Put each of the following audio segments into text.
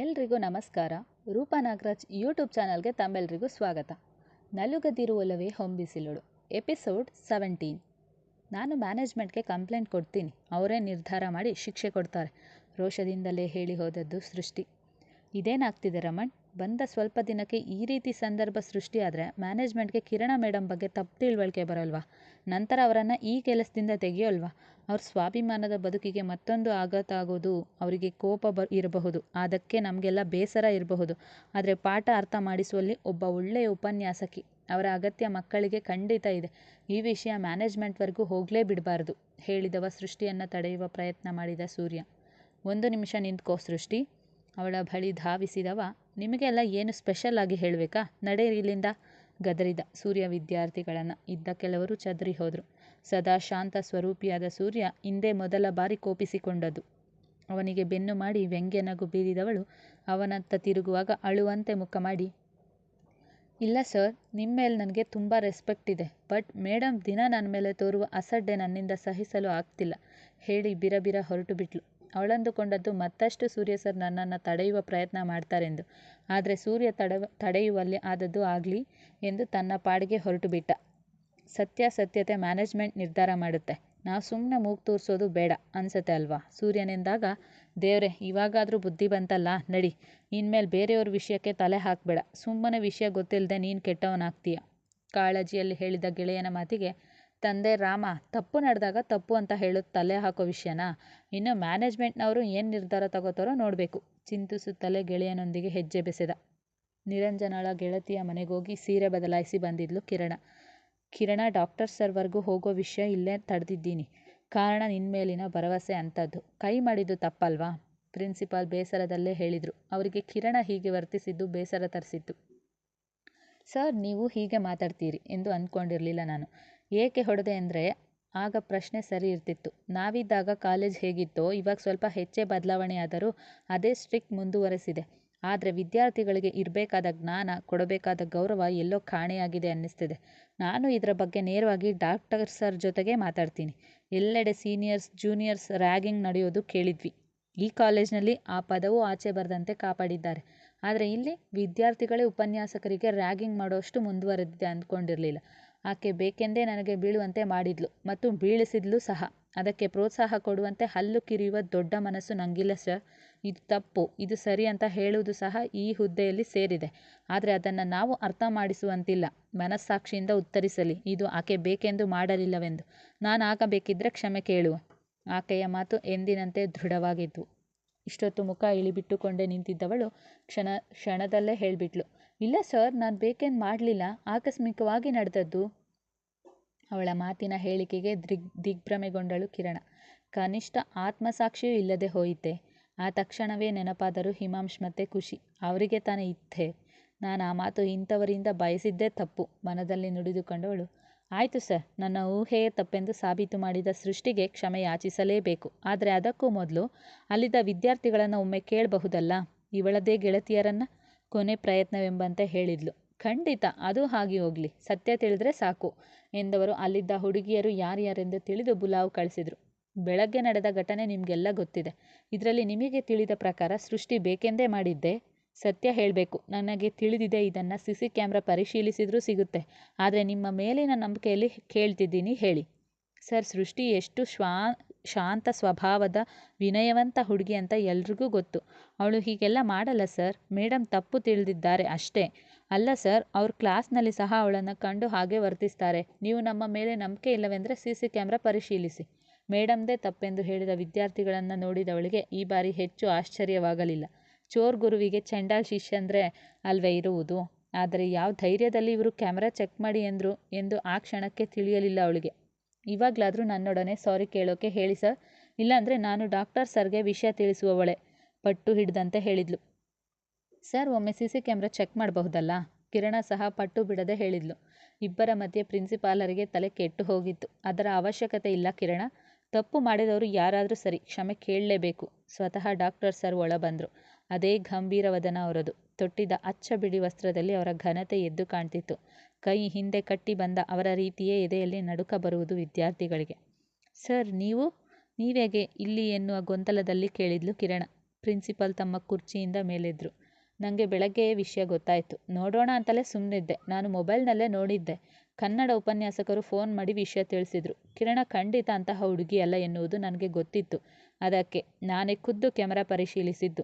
ಎಲ್ರಿಗೂ ನಮಸ್ಕಾರ. ರೂಪಾ ನಾಗರಾಜ್ ಯೂಟ್ಯೂಬ್ ಚಾನಲ್ಗೆ ತಮ್ಮೆಲ್ರಿಗೂ ಸ್ವಾಗತ. ನಲುಗದಿರುವಲ್ಲವೇ ಹೊಂಬಿಸಿಲುಳು. Episode seventeen. ನಾನು ಮ್ಯಾನೇಜ್ಮೆಂಟ್ಗೆ ಕಂಪ್ಲೇಂಟ್ ಕೊಡ್ತೀನಿ. ಅವರೇ ನಿರ್ಧಾರ ಮಾಡಿ ಶಿಕ್ಷೆ ಕೊಡ್ತಾರೆ. ರೋಷದಿಂದಲೇ ಹೇಳಿ ಹೋದದ್ದು ಸೃಷ್ಟಿ. ಇದೇನಾಗ್ತಿದೆ ರಮಣ್? ಬಂದ ಸ್ವಲ್ಪ ದಿನಕ್ಕೆ ಈ ರೀತಿ ಸಂದರ್ಭ ಸೃಷ್ಟಿಯಾದರೆ ಮ್ಯಾನೇಜ್ಮೆಂಟ್ಗೆ ಕಿರಣ ಮೇಡಮ್ ಬಗ್ಗೆ ತಪ್ಪು ತಿಳುವಳಿಕೆ ಬರೋಲ್ವಾ? ನಂತರ ಅವರನ್ನು ಈ ಕೆಲಸದಿಂದ ತೆಗೆಯೋಲ್ವಾ? ಅವ್ರ ಸ್ವಾಭಿಮಾನದ ಬದುಕಿಗೆ ಮತ್ತೊಂದು ಆಘಾತ ಆಗೋದು ಅವರಿಗೆ ಕೋಪ ಬ ಇರಬಹುದು. ಅದಕ್ಕೆ ನಮಗೆಲ್ಲ ಬೇಸರ ಇರಬಹುದು. ಆದರೆ ಪಾಠ ಅರ್ಥ ಮಾಡಿಸುವಲ್ಲಿ ಒಬ್ಬ ಒಳ್ಳೆಯ ಉಪನ್ಯಾಸಕಿ ಅವರ ಅಗತ್ಯ ಮಕ್ಕಳಿಗೆ ಖಂಡಿತ ಇದೆ. ಈ ವಿಷಯ ಮ್ಯಾನೇಜ್ಮೆಂಟ್ವರೆಗೂ ಹೋಗಲೇ ಬಿಡಬಾರ್ದು, ಹೇಳಿದವ ಸೃಷ್ಟಿಯನ್ನು ತಡೆಯುವ ಪ್ರಯತ್ನ ಮಾಡಿದ ಸೂರ್ಯ. ಒಂದು ನಿಮಿಷ ನಿಂತ್ಕೋ ಸೃಷ್ಟಿ. ಅವಳ ಬಳಿ ಧಾವಿಸಿದವ, ನಿಮಗೆಲ್ಲ ಏನು ಸ್ಪೆಷಲ್ ಆಗಿ ಹೇಳಬೇಕಾ? ನಡೆಯಿರಿ ಇಲ್ಲಿಂದ, ಗದರಿದ ಸೂರ್ಯ ವಿದ್ಯಾರ್ಥಿಗಳನ್ನು. ಇದ್ದ ಕೆಲವರು ಚದರಿ ಹೋದರು. ಸದಾ ಶಾಂತ ಸ್ವರೂಪಿಯಾದ ಸೂರ್ಯ ಇಂದೇ ಮೊದಲ ಬಾರಿ ಕೋಪಿಸಿಕೊಂಡದ್ದು ಅವನಿಗೆ ಬೆನ್ನು ಮಾಡಿ ವ್ಯಂಗ್ಯ ನಗು ಬೀರಿದವಳು ಅವನತ್ತ ತಿರುಗುವಾಗ ಅಳುವಂತೆ ಮುಖ ಮಾಡಿ, ಇಲ್ಲ ಸರ್ ನಿಮ್ಮ ಮೇಲೆ ನನಗೆ ತುಂಬ ರೆಸ್ಪೆಕ್ಟ್ ಇದೆ ಬಟ್ ಮೇಡಮ್ ದಿನ ನನ್ನ ಮೇಲೆ ತೋರುವ ಅಸಡ್ಡೆ ನನ್ನಿಂದ ಸಹಿಸಲು ಆಗ್ತಿಲ್ಲ, ಹೇಳಿ ಬಿರಬಿರ ಹೊರಟು ಬಿಟ್ಲು. ಅವಳಂದುಕೊಂಡದ್ದು ಮತ್ತಷ್ಟು ಸೂರ್ಯ ಸರ್ ನನ್ನನ್ನು ತಡೆಯುವ ಪ್ರಯತ್ನ ಮಾಡ್ತಾರೆಂದು. ಆದರೆ ಸೂರ್ಯ ತಡ ತಡೆಯುವಲ್ಲಿ ಆದದ್ದು ಆಗಲಿ ಎಂದು ತನ್ನ ಪಾಡಿಗೆ ಹೊರಟು ಬಿಟ್ಟ. ಸತ್ಯಾಸತ್ಯತೆ ಮ್ಯಾನೇಜ್ಮೆಂಟ್ ನಿರ್ಧಾರ ಮಾಡುತ್ತೆ. ನಾವು ಸುಮ್ಮನೆ ಮೂಗು ತೂರಿಸೋದು ಬೇಡ ಅನ್ಸುತ್ತೆ ಅಲ್ವಾ? ಸೂರ್ಯನೆಂದಾಗ, ದೇವ್ರೆ, ಇವಾಗಾದರೂ ಬುದ್ಧಿ ಬಂತಲ್ಲ, ನಡಿ. ಇನ್ಮೇಲೆ ಬೇರೆಯವ್ರ ವಿಷಯಕ್ಕೆ ತಲೆ ಹಾಕಬೇಡ. ಸುಮ್ಮನೆ ವಿಷಯ ಗೊತ್ತಿಲ್ಲದೆ ನೀನು ಕೆಟ್ಟವನಾಗ್ತೀಯ. ಕಾಳಜಿಯಲ್ಲಿ ಹೇಳಿದ ಗೆಳೆಯನ ಮಾತಿಗೆ, ತಂದೆ ರಾಮ, ತಪ್ಪು ನಡೆದಾಗ ತಪ್ಪು ಅಂತ ಹೇಳೋದು ತಲೆ ಹಾಕೋ ವಿಷಯನಾ? ಇನ್ನು ಮ್ಯಾನೇಜ್ಮೆಂಟ್ನವರು ಏನು ನಿರ್ಧಾರ ತಗೋತಾರೋ ನೋಡಬೇಕು. ಚಿಂತಿಸುತ್ತಲೇ ಗೆಳೆಯನೊಂದಿಗೆ ಹೆಜ್ಜೆ ಬೆಸೆದ. ನಿರಂಜನಳ ಗೆಳತಿಯ ಮನೆಗೋಗಿ ಸೀರೆ ಬದಲಾಯಿಸಿ ಬಂದಿದ್ಲು ಕಿರಣ. ಕಿರಣ ಡಾಕ್ಟರ್ ಸರ್ವರ್ಗೂ ಹೋಗೋ ವಿಷಯ ಇಲ್ಲೇ ತಡೆದಿದ್ದೀನಿ. ಕಾರಣ ನಿನ್ಮೇಲಿನ ಭರವಸೆ ಅಂಥದ್ದು. ಕೈ ಮಾಡಿದ್ದು ತಪ್ಪಲ್ವಾ? ಪ್ರಿನ್ಸಿಪಾಲ್ ಬೇಸರದಲ್ಲೇ ಹೇಳಿದರು. ಅವರಿಗೆ ಕಿರಣ ಹೀಗೆ ವರ್ತಿಸಿದ್ದು ಬೇಸರ ತರಿಸಿತ್ತು. ಸರ್, ನೀವು ಹೀಗೆ ಮಾತಾಡ್ತೀರಿ ಎಂದು ಅಂದ್ಕೊಂಡಿರಲಿಲ್ಲ ನಾನು. ಏಕೆ ಹೊಡೆದೆ ಅಂದರೆ ಆಗ ಪ್ರಶ್ನೆ ಸರಿ ಇರ್ತಿತ್ತು. ನಾವಿದ್ದಾಗ ಕಾಲೇಜ್ ಹೇಗಿತ್ತೋ, ಇವಾಗ ಸ್ವಲ್ಪ ಹೆಚ್ಚೇ ಬದಲಾವಣೆಯಾದರೂ ಅದೇ ಸ್ಟ್ರಿಕ್ಟ್ ಮುಂದುವರೆಸಿದೆ. ಆದರೆ ವಿದ್ಯಾರ್ಥಿಗಳಿಗೆ ಇರಬೇಕಾದ ಜ್ಞಾನ, ಕೊಡಬೇಕಾದ ಗೌರವ ಎಲ್ಲೋ ಕಾಣೆಯಾಗಿದೆ ಅನ್ನಿಸ್ತಿದೆ. ನಾನು ಇದರ ಬಗ್ಗೆ ನೇರವಾಗಿ ಡಾಕ್ಟರ್ ಸರ್ ಜೊತೆಗೆ ಮಾತಾಡ್ತೀನಿ. ಎಲ್ಲೆಡೆ ಸೀನಿಯರ್ಸ್, ಜೂನಿಯರ್ಸ್ ರ್ಯಾಗಿಂಗ್ ನಡೆಯೋದು ಕೇಳಿದ್ವಿ. ಈ ಕಾಲೇಜ್ನಲ್ಲಿ ಆ ಪದವು ಆಚೆ ಬರದಂತೆ ಕಾಪಾಡಿದ್ದಾರೆ. ಆದರೆ ಇಲ್ಲಿ ವಿದ್ಯಾರ್ಥಿಗಳೇ ಉಪನ್ಯಾಸಕರಿಗೆ ರ್ಯಾಗಿಂಗ್ ಮಾಡೋಷ್ಟು ಮುಂದುವರೆದಿದೆ ಅಂದ್ಕೊಂಡಿರಲಿಲ್ಲ. ಆಕೆ ಬೇಕೆಂದೇ ನನಗೆ ಬೀಳುವಂತೆ ಮಾಡಿದ್ಲು ಮತ್ತು ಬೀಳಿಸಿದ್ಲು ಸಹ. ಅದಕ್ಕೆ ಪ್ರೋತ್ಸಾಹ ಕೊಡುವಂತೆ ಹಲ್ಲು ಕಿರಿಯುವ ದೊಡ್ಡ ಮನಸ್ಸು ನಂಗಿಲ್ಲ ಸರ್. ಇದು ತಪ್ಪು. ಇದು ಸರಿ ಅಂತ ಹೇಳುವುದು ಸಹ ಈ ಹುದ್ದೆಯಲ್ಲಿ ಸೇರಿದೆ. ಆದರೆ ಅದನ್ನು ನಾವು ಅರ್ಥ ಮಾಡಿಸುವಂತಿಲ್ಲ. ಮನಸ್ಸಾಕ್ಷಿಯಿಂದ ಉತ್ತರಿಸಲಿ. ಇದು ಆಕೆ ಬೇಕೆಂದು ಮಾಡಲಿಲ್ಲವೆಂದು. ನಾನು ಆಗಬೇಕಿದ್ದರೆ ಕ್ಷಮೆ ಕೇಳುವ. ಆಕೆಯ ಮಾತು ಎಂದಿನಂತೆ ದೃಢವಾಗಿದ್ದು ಇಷ್ಟೊತ್ತು ಮುಖ ಇಳಿಬಿಟ್ಟುಕೊಂಡೇ ನಿಂತಿದ್ದವಳು ಕ್ಷಣ, ಕ್ಷಣದಲ್ಲೇ ಹೇಳಿಬಿಟ್ಲು, ಇಲ್ಲ ಸರ್, ನಾನು ಬೇಕೇನು ಮಾಡಲಿಲ್ಲ. ಆಕಸ್ಮಿಕವಾಗಿ ನಡೆದದ್ದು ಅವಳ ಮಾತಿನ ಹೇಳಿಕೆಗೆ ದಿಗ್, ದಿಗ್ಭ್ರಮೆಗೊಂಡಳು ಕಿರಣ. ಕನಿಷ್ಠ ಆತ್ಮಸಾಕ್ಷಿಯೂ ಇಲ್ಲದೆ ಹೋಯಿತೆ? ಆ ತಕ್ಷಣವೇ ನೆನಪಾದರೂ ಹಿಮಾಂಶ್ ಮತ್ತೆ ಖುಷಿ. ಅವರಿಗೆ ತಾನೇ ಇತ್ತೆ. ನಾನು ಆ ಮಾತು ಇಂಥವರಿಂದ ಬಯಸಿದ್ದೇ ತಪ್ಪು. ಮನದಲ್ಲಿ ನುಡಿದುಕೊಂಡವಳು, ಆಯಿತು ಸರ್, ನನ್ನ ಊಹೆಯೇ ತಪ್ಪೆಂದು ಸಾಬೀತು ಮಾಡಿದ ಸೃಷ್ಟಿಗೆ ಕ್ಷಮೆ ಯಾಚಿಸಲೇಬೇಕು. ಆದರೆ ಅದಕ್ಕೂ ಮೊದಲು ಅಲ್ಲಿದ್ದ ವಿದ್ಯಾರ್ಥಿಗಳನ್ನು ಒಮ್ಮೆ ಕೇಳಬಹುದಲ್ಲ? ಇವಳದೇ ಗೆಳತಿಯರನ್ನು? ಕೊನೆ ಪ್ರಯತ್ನವೆಂಬಂತೆ ಹೇಳಿದ್ಲು. ಖಂಡಿತ ಅದು ಹಾಗೆ ಹೋಗಲಿ. ಸತ್ಯ ತಿಳಿದ್ರೆ ಸಾಕು ಎಂದವರು ಅಲ್ಲಿದ್ದ ಹುಡುಗಿಯರು ಯಾರ್ಯಾರೆಂದು ತಿಳಿದು ಬುಲಾವ್ ಕಳಿಸಿದರು. ಬೆಳಗ್ಗೆ ನಡೆದ ಘಟನೆ ನಿಮಗೆಲ್ಲ ಗೊತ್ತಿದೆ. ಇದರಲ್ಲಿ ನಿಮಗೆ ತಿಳಿದ ಪ್ರಕಾರ ಸೃಷ್ಟಿ ಬೇಕೆಂದೇ ಮಾಡಿದ್ದೆ. ಸತ್ಯ ಹೇಳಬೇಕು, ನನಗೆ ತಿಳಿದಿದೆ ಇದನ್ನು ಸಿ ಸಿ ಕ್ಯಾಮ್ರಾ ಪರಿಶೀಲಿಸಿದರೂ ಸಿಗುತ್ತೆ. ಆದರೆ ನಿಮ್ಮ ಮೇಲಿನ ನಂಬಿಕೆಯಲ್ಲಿ ಕೇಳ್ತಿದ್ದೀನಿ ಹೇಳಿ. ಸರ್, ಸೃಷ್ಟಿ ಎಷ್ಟು ಶ್ವಾ, ಶಾಂತ ಸ್ವಭಾವದ ವಿನಯವಂತ ಹುಡುಗಿ ಅಂತ ಎಲ್ರಿಗೂ ಗೊತ್ತು. ಅವಳು ಹೀಗೆಲ್ಲ ಮಾಡಲ್ಲ ಸರ್. ಮೇಡಮ್ ತಪ್ಪು ತಿಳಿದಿದ್ದಾರೆ ಅಷ್ಟೇ. ಅಲ್ಲ ಸರ್, ಅವ್ರು ಕ್ಲಾಸ್ನಲ್ಲಿ ಸಹ ಅವಳನ್ನು ಕಂಡು ಹಾಗೆ ವರ್ತಿಸ್ತಾರೆ. ನೀವು ನಮ್ಮ ಮೇಲೆ ನಂಬಿಕೆ ಇಲ್ಲವೆಂದರೆ ಸಿ ಸಿ ಕ್ಯಾಮ್ರಾ ಪರಿಶೀಲಿಸಿ. ಮೇಡಮ್ದೇ ತಪ್ಪೆಂದು ಹೇಳಿದ ವಿದ್ಯಾರ್ಥಿಗಳನ್ನು ನೋಡಿದವಳಿಗೆ ಈ ಬಾರಿ ಹೆಚ್ಚು ಆಶ್ಚರ್ಯವಾಗಲಿಲ್ಲ. ಚೋರ್ ಗುರುವಿಗೆ ಚಂಡಾಲ್ ಶಿಷ್ಯಂದ್ರೆ ಅಲ್ವೇ ಇರುವುದು? ಆದರೆ ಯಾವ ಧೈರ್ಯದಲ್ಲಿ ಇವರು ಕ್ಯಾಮ್ರಾ ಚೆಕ್ ಮಾಡಿ ಎಂದರು ಎಂದು ಆ ಕ್ಷಣಕ್ಕೆ ತಿಳಿಯಲಿಲ್ಲ ಅವಳಿಗೆ. ಇವಾಗಲಾದರೂ ನನ್ನೊಡನೆ ಸಾರಿ ಕೇಳೋಕೆ ಹೇಳಿ ಸರ್. ಇಲ್ಲಾಂದರೆ ನಾನು ಡಾಕ್ಟರ್ ಸರ್ಗೆ ವಿಷಯ ತಿಳಿಸುವವಳೆ. ಪಟ್ಟು ಹಿಡಿದಂತೆ ಹೇಳಿದ್ಲು. ಸರ್, ಒಮ್ಮೆ ಸಿ ಸಿ ಕ್ಯಾಮ್ರಾ ಚೆಕ್ ಮಾಡಬಹುದಲ್ಲ? ಕಿರಣ ಸಹ ಪಟ್ಟು ಬಿಡದೆ ಹೇಳಿದ್ಲು. ಇಬ್ಬರ ಮಧ್ಯೆ ಪ್ರಿನ್ಸಿಪಾಲರಿಗೆ ತಲೆ ಕೆಟ್ಟು ಹೋಗಿತ್ತು. ಅದರ ಅವಶ್ಯಕತೆ ಇಲ್ಲ ಕಿರಣ. ತಪ್ಪು ಮಾಡಿದವರು ಯಾರಾದರೂ ಸರಿ, ಕ್ಷಮೆ ಕೇಳಲೇಬೇಕು. ಸ್ವತಃ ಡಾಕ್ಟರ್ ಸರ್ ಒಳ ಬಂದರು. ಅದೇ ಗಂಭೀರ ವದನ ಅವರದು. ತೊಟ್ಟಿದ್ದ ಅಚ್ಚ ಬಿಡಿ ವಸ್ತ್ರದಲ್ಲಿ ಅವರ ಘನತೆ ಎದ್ದು ಕಾಣ್ತಿತ್ತು. ಕೈ ಹಿಂದೆ ಕಟ್ಟಿ ಬಂದ ಅವರ ರೀತಿಯೇ ಎದೆಯಲ್ಲಿ ನಡುಕ ಬರುವುದು ವಿದ್ಯಾರ್ಥಿಗಳಿಗೆ. ಸರ್, ನೀವು? ನೀವೇಗೆ ಇಲ್ಲಿ ಎನ್ನುವ ಗೊಂದಲದಲ್ಲಿ ಕೇಳಿದ್ಲು ಕಿರಣ. ಪ್ರಿನ್ಸಿಪಾಲ್ ತಮ್ಮ ಕುರ್ಚಿಯಿಂದ ಮೇಲೆದ್ರು. ನನಗೆ ಬೆಳಗ್ಗೆಯೇ ವಿಷಯ ಗೊತ್ತಾಯಿತು. ನೋಡೋಣ ಅಂತಲೇ ಸುಮ್ಮನಿದ್ದೆ ನಾನು ಮೊಬೈಲ್ನಲ್ಲೇ ನೋಡಿದ್ದೆ. ಕನ್ನಡ ಉಪನ್ಯಾಸಕರು ಫೋನ್ ಮಾಡಿ ವಿಷಯ ತಿಳಿಸಿದ್ರು. ಕಿರಣ ಖಂಡಿತ ಅಂತಹ ಹುಡುಗಿ ಅಲ್ಲ ಎನ್ನುವುದು ನನಗೆ ಗೊತ್ತಿತ್ತು. ಅದಕ್ಕೆ ನಾನೇ ಖುದ್ದು ಕ್ಯಾಮರಾ ಪರಿಶೀಲಿಸಿದ್ದು.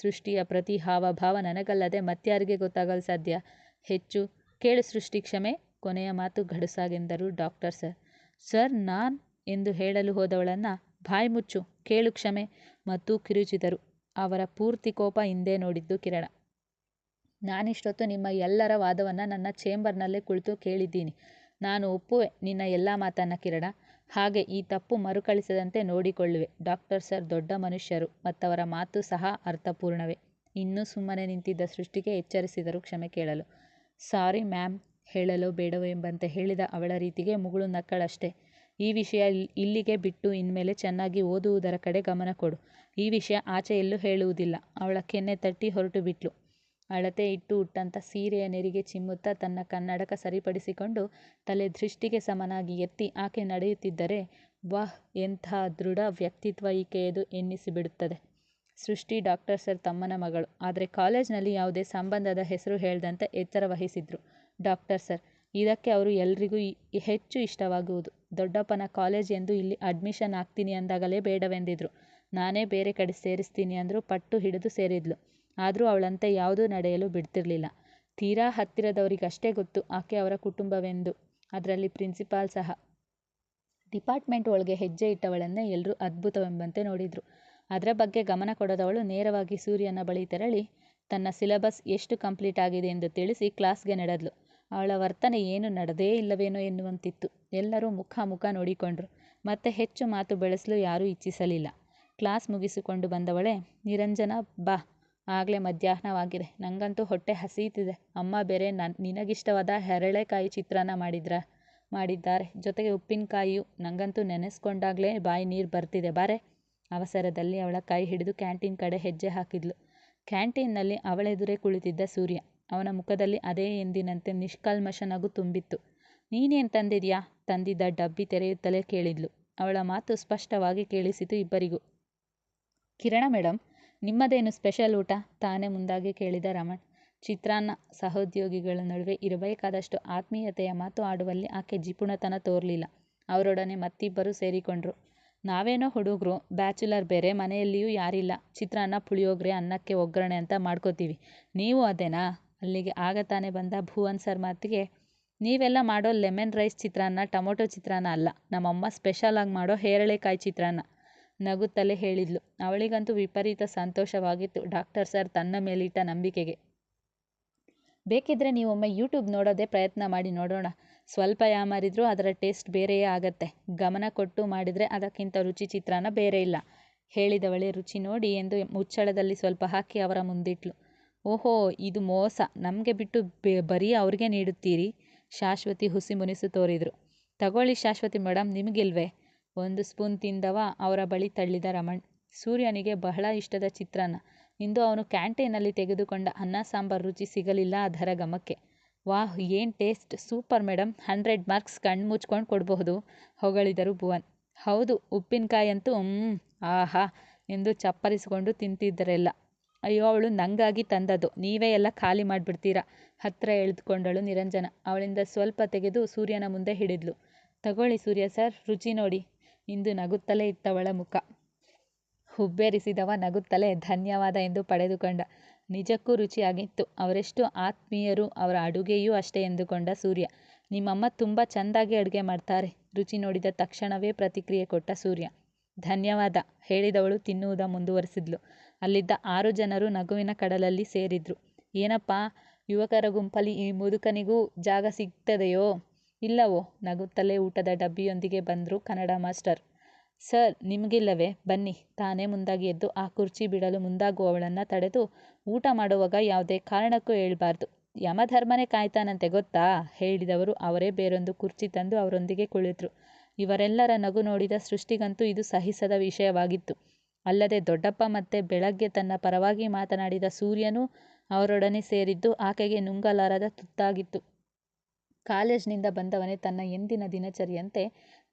ಸೃಷ್ಟಿಯ ಪ್ರತಿ ಹಾವಭಾವ ನನಗಲ್ಲದೆ ಮತ್ಯಾರಿಗೆ ಗೊತ್ತಾಗಲು ಸಾಧ್ಯ? ಹೆಚ್ಚು ಕೇಳು ಸೃಷ್ಟಿ ಕ್ಷಮೆ, ಕೊನೆಯ ಮಾತು ಗಡುಸಾಗೆಂದರು ಡಾಕ್ಟರ್ ಸರ್. ಸರ್, ನಾನ್ ಎಂದು ಹೇಳಲು ಹೋದವಳನ್ನು ಬಾಯಿ ಮುಚ್ಚು, ಕೇಳು ಕ್ಷಮೆ, ಮತ್ತು ಕಿರುಚಿದರು. ಅವರ ಪೂರ್ತಿ ಕೋಪ ಹಿಂದೆ ನೋಡಿದ್ದು ಕಿರಣ. ನಾನಿಷ್ಟೊತ್ತು ನಿಮ್ಮ ಎಲ್ಲರ ವಾದವನ್ನು ನನ್ನ ಚೇಂಬರ್ನಲ್ಲೇ ಕುಳಿತು ಕೇಳಿದ್ದೀನಿ. ನಾನು ಒಪ್ಪುವೆ ನಿನ್ನ ಎಲ್ಲ ಮಾತನ್ನ ಕಿರಣ. ಹಾಗೆ ಈ ತಪ್ಪು ಮರುಕಳಿಸದಂತೆ ನೋಡಿಕೊಳ್ಳುವೆ. ಡಾಕ್ಟರ್ ಸರ್ ದೊಡ್ಡ ಮನುಷ್ಯರು, ಮತ್ತವರ ಮಾತು ಸಹ ಅರ್ಥಪೂರ್ಣವೇ. ಇನ್ನೂ ಸುಮ್ಮನೆ ನಿಂತಿದ್ದ ಸೃಷ್ಟಿಗೆ ಎಚ್ಚರಿಸಿದರು ಕ್ಷಮೆ ಕೇಳಲು. ಸಾರಿ ಮ್ಯಾಮ್, ಹೇಳಲು ಬೇಡವೋ ಎಂಬಂತೆ ಹೇಳಿದ ಅವಳ ರೀತಿಗೆ ಮುಗುಳು ನಕ್ಕಳಷ್ಟೇ. ಈ ವಿಷಯ ಇಲ್ಲಿಗೆ ಬಿಟ್ಟು ಇನ್ಮೇಲೆ ಚೆನ್ನಾಗಿ ಓದುವುದರ ಕಡೆ ಗಮನ ಕೊಡು. ಈ ವಿಷಯ ಆಚೆ ಎಲ್ಲೂ ಹೇಳುವುದಿಲ್ಲ. ಅವಳ ಕೆನ್ನೆ ತಟ್ಟಿ ಹೊರಟು ಬಿಟ್ಲು ಅಳತೆ ಇಟ್ಟು ಉಟ್ಟಂಥ ಸೀರೆಯ ನೆರಿಗೆ ಚಿಮ್ಮುತ್ತಾ ತನ್ನ ಕನ್ನಡಕ ಸರಿಪಡಿಸಿಕೊಂಡು ತಲೆ ದೃಷ್ಟಿಗೆ ಸಮನಾಗಿ ಎತ್ತಿ ಆಕೆ ನಡೆಯುತ್ತಿದ್ದರೆ, ವಾಹ್, ಎಂಥ ದೃಢ ವ್ಯಕ್ತಿತ್ವ ಈಕೆಯದು ಎನ್ನಿಸಿಬಿಡುತ್ತದೆ. ಸೃಷ್ಟಿ, ಡಾಕ್ಟರ್ ಸರ್ ತಮ್ಮನ ಮಗಳು. ಆದರೆ ಕಾಲೇಜ್ನಲ್ಲಿ ಯಾವುದೇ ಸಂಬಂಧದ ಹೆಸರು ಹೇಳ್ದಂತೆ ಎಚ್ಚರ ವಹಿಸಿದ್ರು ಡಾಕ್ಟರ್ ಸರ್. ಇದಕ್ಕೆ ಅವರು ಎಲ್ರಿಗೂ ಹೆಚ್ಚು ಇಷ್ಟವಾಗುವುದು. ದೊಡ್ಡಪ್ಪನ ಕಾಲೇಜ್ ಎಂದು ಇಲ್ಲಿ ಅಡ್ಮಿಷನ್ ಆಗ್ತೀನಿ ಅಂದಾಗಲೇ ಬೇಡವೆಂದಿದ್ರು. ನಾನೇ ಬೇರೆ ಕಡೆ ಸೇರಿಸ್ತೀನಿ ಅಂದರೂ ಪಟ್ಟು ಹಿಡಿದು ಸೇರಿದ್ಲು. ಆದರೂ ಅವಳಂತೆ ಯಾವುದೂ ನಡೆಯಲು ಬಿಡ್ತಿರ್ಲಿಲ್ಲ. ತೀರಾ ಹತ್ತಿರದವರಿಗಷ್ಟೇ ಗೊತ್ತು ಆಕೆ ಅವರ ಕುಟುಂಬವೆಂದು. ಅದರಲ್ಲಿ ಪ್ರಿನ್ಸಿಪಾಲ್ ಸಹ. ಡಿಪಾರ್ಟ್ಮೆಂಟ್ ಒಳಗೆ ಹೆಜ್ಜೆ ಇಟ್ಟವಳನ್ನೇ ಎಲ್ಲರೂ ಅದ್ಭುತವೆಂಬಂತೆ ನೋಡಿದ್ರು. ಅದರ ಬಗ್ಗೆ ಗಮನ ಕೊಡದವಳು ನೇರವಾಗಿ ಸೂರ್ಯನ ಬಳಿ ತೆರಳಿ, ತನ್ನ ಸಿಲೆಬಸ್ ಎಷ್ಟು ಕಂಪ್ಲೀಟ್ ಆಗಿದೆ ಎಂದು ತಿಳಿಸಿ ಕ್ಲಾಸ್ಗೆ ನಡೆದ್ಲು. ಅವಳ ವರ್ತನೆ ಏನು ನಡೆದೇ ಇಲ್ಲವೇನೋ ಎನ್ನುವಂತಿತ್ತು. ಎಲ್ಲರೂ ಮುಖ ಮುಖ ನೋಡಿಕೊಂಡ್ರು. ಮತ್ತೆ ಹೆಚ್ಚು ಮಾತು ಬೆಳೆಸಲು ಯಾರೂ ಇಚ್ಛಿಸಲಿಲ್ಲ. ಕ್ಲಾಸ್ ಮುಗಿಸಿಕೊಂಡು ಬಂದವಳೆ, ನಿರಂಜನ, ಬಾ. ಆಗಲೇ ಮಧ್ಯಾಹ್ನವಾಗಿದೆ. ನನಗಂತೂ ಹೊಟ್ಟೆ ಹಸೀತಿದೆ. ಅಮ್ಮ ಬೇರೆ ನನ್, ನಿನಗಿಷ್ಟವಾದ ಹೆರಳೆಕಾಯಿ ಚಿತ್ರಾನ್ನ ಮಾಡಿದ್ರ? ಮಾಡಿದ್ದಾರೆ. ಜೊತೆಗೆ ಉಪ್ಪಿನಕಾಯಿಯು ನನಗಂತೂ ನೆನೆಸ್ಕೊಂಡಾಗಲೇ ಬಾಯಿ ನೀರು ಬರ್ತಿದೆ. ಬಾರೆ, ಅವಸರದಲ್ಲಿ ಅವಳ ಕೈ ಹಿಡಿದು ಕ್ಯಾಂಟೀನ್ ಕಡೆ ಹೆಜ್ಜೆ ಹಾಕಿದ್ಲು. ಕ್ಯಾಂಟೀನ್ನಲ್ಲಿ ಅವಳೆದುರೇ ಕುಳಿತಿದ್ದ ಸೂರ್ಯ. ಅವನ ಮುಖದಲ್ಲಿ ಅದೇ ಎಂದಿನಂತೆ ನಿಷ್ಕಲ್ಮಶ ನಗು ತುಂಬಿತ್ತು. ನೀನೇನು ತಂದಿದ್ಯಾ? ತಂದಿದ್ದ ಡಬ್ಬಿ ತೆರೆಯುತ್ತಲೇ ಕೇಳಿದ್ಲು. ಅವಳ ಮಾತು ಸ್ಪಷ್ಟವಾಗಿ ಕೇಳಿಸಿತು ಇಬ್ಬರಿಗೂ. ಕಿರಣ ಮೇಡಮ್ ನಿಮ್ಮದೇನು ಸ್ಪೆಷಲ್ ಊಟ? ತಾನೇ ಮುಂದಾಗಿ ಕೇಳಿದ ರಮಣ್. ಚಿತ್ರಾನ್ನ ಸಹೋದ್ಯೋಗಿಗಳ ನಡುವೆ ಇರಬೇಕಾದಷ್ಟು ಆತ್ಮೀಯತೆಯ ಮಾತು ಆಡುವಲ್ಲಿ ಆಕೆ ಜಿಪುಣತನ ತೋರಲಿಲ್ಲ. ಅವರೊಡನೆ ಮತ್ತಿಬ್ಬರು ಸೇರಿಕೊಂಡ್ರು. ನಾವೇನೋ ಹುಡುಗರು ಬ್ಯಾಚುಲರ್ ಬೇರೆ ಮನೆಯಲ್ಲಿಯೂ ಯಾರಿಲ್ಲ. ಚಿತ್ರಾನ್ನ ಪುಳಿಯೋಗ್ರೆ, ಅನ್ನಕ್ಕೆ ಒಗ್ಗರಣೆ ಅಂತ ಮಾಡ್ಕೋತೀವಿ. ನೀವು ಅದೇನಾ? ಅಲ್ಲಿಗೆ ಆಗ ತಾನೇ ಬಂದ ಭುವನ್ ಸರ್ ಮಾತಿಗೆ ನೀವೆಲ್ಲ ಮಾಡೋ ಲೆಮನ್ ರೈಸ್ ಚಿತ್ರಾನ್ನ ಟೊಮೊಟೊ ಚಿತ್ರಾನ್ನ ಅಲ್ಲ. ನಮ್ಮಮ್ಮ ಸ್ಪೆಷಲ್ಲಾಗಿ ಮಾಡೋ ಹೇರಳೆಕಾಯಿ ಚಿತ್ರಾನ್ನ. ನಗುತ್ತಲೇ ಹೇಳಿದ್ಲು. ಅವಳಿಗಂತೂ ವಿಪರೀತ ಸಂತೋಷವಾಗಿತ್ತು ಡಾಕ್ಟರ್ ಸರ್ ತನ್ನ ಮೇಲಿಟ್ಟ ನಂಬಿಕೆಗೆ. ಬೇಕಿದ್ರೆ ನೀವೊಮ್ಮೆ ಯೂಟ್ಯೂಬ್ ನೋಡೋದೇ ಪ್ರಯತ್ನ ಮಾಡಿ ನೋಡೋಣ. ಸ್ವಲ್ಪ ಯಾಮಾರಿದ್ರೂ ಅದರ ಟೇಸ್ಟ್ ಬೇರೆಯೇ ಆಗತ್ತೆ. ಗಮನ ಕೊಟ್ಟು ಮಾಡಿದರೆ ಅದಕ್ಕಿಂತ ರುಚಿ ಚಿತ್ರಾನ್ನ ಬೇರೆ ಇಲ್ಲ. ಹೇಳಿದವಳೆ ರುಚಿ ನೋಡಿ ಎಂದು ಮುಚ್ಚಳದಲ್ಲಿ ಸ್ವಲ್ಪ ಹಾಕಿ ಅವರ ಮುಂದಿಟ್ಲು. ಓಹೋ, ಇದು ಮೋಸ. ನಮಗೆ ಬಿಟ್ಟು ಬರೀ ಅವ್ರಿಗೆ ನೀಡುತ್ತೀರಿ? ಶಾಶ್ವತಿ ಹುಸಿ ಮುನಿಸು ತೋರಿದ್ರು. ತಗೊಳ್ಳಿ ಶಾಶ್ವತಿ ಮೇಡಮ್ ನಿಮಗಿಲ್ವೇ? ಒಂದು ಸ್ಪೂನ್ ತಿಂದವ, ಅವರ ಬಳಿ ತಳ್ಳಿದ ರಮಣ್. ಸೂರ್ಯನಿಗೆ ಬಹಳ ಇಷ್ಟದ ಚಿತ್ರಾನ್ನ. ಇಂದು ಅವನು ಕ್ಯಾಂಟೀನಲ್ಲಿ ತೆಗೆದುಕೊಂಡ ಅನ್ನ, ಸಾಂಬಾರ್ ರುಚಿ ಸಿಗಲಿಲ್ಲ ಅದರ ಗಮಕ್ಕೆ ವಾಹ್, ಏನು taste. Super madam hundred marks ಕಣ್ಣು ಮುಚ್ಕೊಂಡು ಕೊಡಬಹುದು, ಹೊಗಳಿದರು ಭುವನ್. ಹೌದು ಉಪ್ಪಿನಕಾಯಿ ಅಂತೂ ಆಹಾ, ಎಂದು ಚಪ್ಪರಿಸಿಕೊಂಡು ತಿಂತಿದ್ದರೆಲ್ಲ. ಅಯ್ಯೋ, ಅವಳು ನಂಗಾಗಿ ತಂದದ್ದು. ನೀವೇ ಎಲ್ಲ ಖಾಲಿ ಮಾಡಿಬಿಡ್ತೀರಾ? ಹತ್ರ ಎಳೆದುಕೊಂಡಳು ನಿರಂಜನ. ಅವಳಿಂದ ಸ್ವಲ್ಪ ತೆಗೆದು ಸೂರ್ಯನ ಮುಂದೆ ಹಿಡಿದ್ಲು. ತಗೊಳ್ಳಿ ಸೂರ್ಯ ಸರ್, ರುಚಿ ನೋಡಿ. ಇಂದು ನಗುತ್ತಲೇ ಇತ್ತವಳ ಮುಖ. ಹುಬ್ಬೇರಿಸಿದವ ನಗುತ್ತಲೇ ಧನ್ಯವಾದ ಎಂದು ಪಡೆದುಕೊಂಡ. ನಿಜಕ್ಕೂ ರುಚಿಯಾಗಿತ್ತು. ಅವರೆಷ್ಟು ಆತ್ಮೀಯರು ಅವರ ಅಡುಗೆಯೂ ಅಷ್ಟೇ ಎಂದುಕೊಂಡ ಸೂರ್ಯ. ನಿಮ್ಮಮ್ಮ ತುಂಬ ಚೆಂದಾಗಿ ಅಡುಗೆ ಮಾಡ್ತಾರೆ. ರುಚಿ ನೋಡಿದ ತಕ್ಷಣವೇ ಪ್ರತಿಕ್ರಿಯೆ ಕೊಟ್ಟ ಸೂರ್ಯ. ಧನ್ಯವಾದ ಹೇಳಿದವಳು ತಿನ್ನುವುದ ಮುಂದುವರೆಸಿದ್ಲು. ಅಲ್ಲಿದ್ದ ಆರು ಜನರು ನಗುವಿನ ಕಡಲಲ್ಲಿ ಸೇರಿದ್ರು. ಏನಪ್ಪ, ಯುವಕರ ಗುಂಪಲ್ಲಿ ಈ ಮುದುಕನಿಗೂ ಜಾಗ ಸಿಗ್ತದೆಯೋ? ಇಲ್ಲವೋ? ನಗುತ್ತಲೇ ಊಟದ ಡಬ್ಬಿಯೊಂದಿಗೆ ಬಂದರು ಕನ್ನಡ ಮಾಸ್ಟರ್. ಸರ್, ನಿಮಗಿಲ್ಲವೇ? ಬನ್ನಿ. ತಾನೇ ಮುಂದಾಗಿ ಎದ್ದು ಆ ಕುರ್ಚಿ ಬಿಡಲು ಮುಂದಾಗುವವಳನ್ನು ತಡೆದು ಊಟ ಮಾಡುವಾಗ ಯಾವುದೇ ಕಾರಣಕ್ಕೂ ಹೇಳಬಾರ್ದು. ಯಮಧರ್ಮನೇ ಕಾಯ್ತಾನಂತೆ ಗೊತ್ತಾ? ಹೇಳಿದವರು ಅವರೇ ಬೇರೊಂದು ಕುರ್ಚಿ ತಂದು ಅವರೊಂದಿಗೆ ಕುಳಿತರು. ಇವರೆಲ್ಲರ ನಗು ನೋಡಿದ ಸೃಷ್ಟಿಗಂತೂ ಇದು ಸಹಿಸದ ವಿಷಯವಾಗಿತ್ತು. ಅಲ್ಲದೆ ದೊಡ್ಡಪ್ಪ ಮತ್ತೆ ಬೆಳಗ್ಗೆ ತನ್ನ ಪರವಾಗಿ ಮಾತನಾಡಿದ ಸೂರ್ಯನೂ ಅವರೊಡನೆ ಸೇರಿದ್ದು ಆಕೆಗೆ ನುಂಗಲಾರದ ತುತ್ತಾಗಿತ್ತು. ಕಾಲೇಜ್ನಿಂದ ಬಂದವನೇ ತನ್ನ ಎಂದಿನ ದಿನಚರಿಯಂತೆ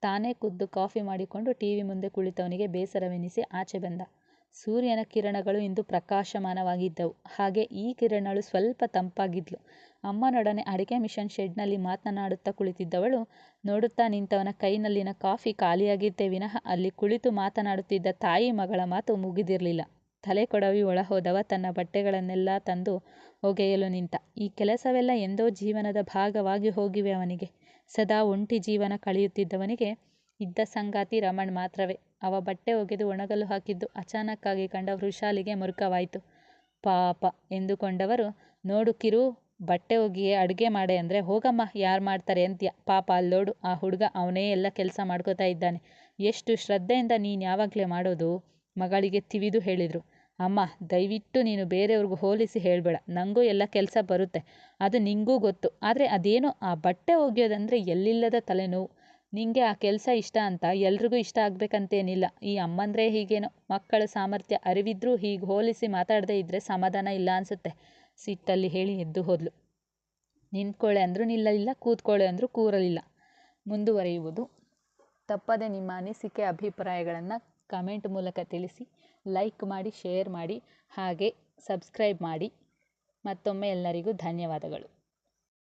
ತಾನೇ ಖುದ್ದು ಕಾಫಿ ಮಾಡಿಕೊಂಡು ಟಿ ವಿ ಮುಂದೆ ಕುಳಿತವನಿಗೆ ಬೇಸರವೆನಿಸಿ ಆಚೆ ಬಂದ. ಸೂರ್ಯನ ಕಿರಣಗಳು ಇಂದು ಪ್ರಕಾಶಮಾನವಾಗಿದ್ದವು. ಹಾಗೆ ಈ ಕಿರಣಳು ಸ್ವಲ್ಪ ತಂಪಾಗಿದ್ಲು. ಅಮ್ಮನೊಡನೆ ಅಡಿಕೆ ಮಿಷನ್ ಶೆಡ್ನಲ್ಲಿ ಮಾತನಾಡುತ್ತಾ ಕುಳಿತಿದ್ದವಳು ನೋಡುತ್ತಾ ನಿಂತವನ ಕೈನಲ್ಲಿನ ಕಾಫಿ ಖಾಲಿಯಾಗಿದ್ದೇ ವಿನಃ ಅಲ್ಲಿ ಕುಳಿತು ಮಾತನಾಡುತ್ತಿದ್ದ ತಾಯಿ ಮಗಳ ಮಾತು ಮುಗಿದಿರಲಿಲ್ಲ. ತಲೆ ಕೊಡವಿ ಒಳಹೋದವ ತನ್ನ ಬಟ್ಟೆಗಳನ್ನೆಲ್ಲ ತಂದು ಒಗೆಯಲು ನಿಂತ. ಈ ಕೆಲಸವೆಲ್ಲ ಎಂದೋ ಜೀವನದ ಭಾಗವಾಗಿ ಹೋಗಿವೆ ಅವನಿಗೆ. ಸದಾ ಒಂಟಿ ಜೀವನ ಕಳೆಯುತ್ತಿದ್ದವನಿಗೆ ಇದ್ದ ಸಂಗಾತಿ ರಮಣ್ ಮಾತ್ರವೇ. ಅವ ಬಟ್ಟೆ ಒಗೆದು ಒಣಗಲು ಹಾಕಿದ್ದು ಅಚಾನಕ್ಕಾಗಿ ಕಂಡ ವೃಷಾಲಿಗೆ ಮುರುಕವಾಯಿತು. ಪಾಪ ಎಂದುಕೊಂಡವರು, ನೋಡು ಕಿರು, ಬಟ್ಟೆ ಒಗಿಯೇ ಅಡುಗೆ ಮಾಡೆ ಅಂದರೆ ಹೋಗಮ್ಮ, ಯಾರು ಮಾಡ್ತಾರೆ ಅಂತ್ಯ. ಪಾಪ ಅಲ್ಲೋಡು, ಆ ಹುಡುಗ ಅವನೇ ಎಲ್ಲ ಕೆಲಸ ಮಾಡ್ಕೋತಾ ಇದ್ದಾನೆ. ಎಷ್ಟು ಶ್ರದ್ಧೆಯಿಂದ ನೀನು ಯಾವಾಗಲೇ ಮಾಡೋದು? ಮಗಳಿಗೆ ತಿವಿದು ಹೇಳಿದರು. ಅಮ್ಮ, ದಯವಿಟ್ಟು ನೀನು ಬೇರೆಯವ್ರಿಗೂ ಹೋಲಿಸಿ ಹೇಳಬೇಡ. ನನಗೂ ಎಲ್ಲ ಕೆಲಸ ಬರುತ್ತೆ. ಅದು ನಿಂಗೂ ಗೊತ್ತು. ಆದರೆ ಅದೇನೋ ಆ ಬಟ್ಟೆ ಒಗೆಯೋದಂದರೆ ಎಲ್ಲಿಲ್ಲದ ತಲೆನೋವು. ನಿಂಗೆ ಆ ಕೆಲಸ ಇಷ್ಟ ಅಂತ ಎಲ್ರಿಗೂ ಇಷ್ಟ ಆಗಬೇಕಂತೇನಿಲ್ಲ. ಈ ಅಮ್ಮಂದರೆ ಹೀಗೇನೋ. ಮಕ್ಕಳ ಸಾಮರ್ಥ್ಯ ಅರಿವಿದ್ರೂ ಹೀಗೆ ಹೋಲಿಸಿ ಮಾತಾಡದೇ ಇದ್ದರೆ ಸಮಾಧಾನ ಇಲ್ಲ ಅನಿಸುತ್ತೆ. ಸಿಟ್ಟಲ್ಲಿ ಹೇಳಿ ಎದ್ದು ಹೋದ್ಲು. ನಿಂತ್ಕೊಳ್ಳೆ ಅಂದರೂ ನಿಲ್ಲಲಿಲ್ಲ ಕೂತ್ಕೊಳ್ಳೆ ಅಂದರೂ ಕೂರಲಿಲ್ಲ. ಮುಂದುವರಿಯುವುದು. ತಪ್ಪದೆ ನಿಮ್ಮ ಅನಿಸಿಕೆ ಅಭಿಪ್ರಾಯಗಳನ್ನು ಕಮೆಂಟ್ ಮೂಲಕ ತಿಳಿಸಿ. ಲೈಕ್ ಮಾಡಿ ಶೇರ್ ಮಾಡಿ ಹಾಗೆ ಸಬ್ಸ್ಕ್ರೈಬ್ ಮಾಡಿ. ಮತ್ತೊಮ್ಮೆ ಎಲ್ಲರಿಗೂ ಧನ್ಯವಾದಗಳು.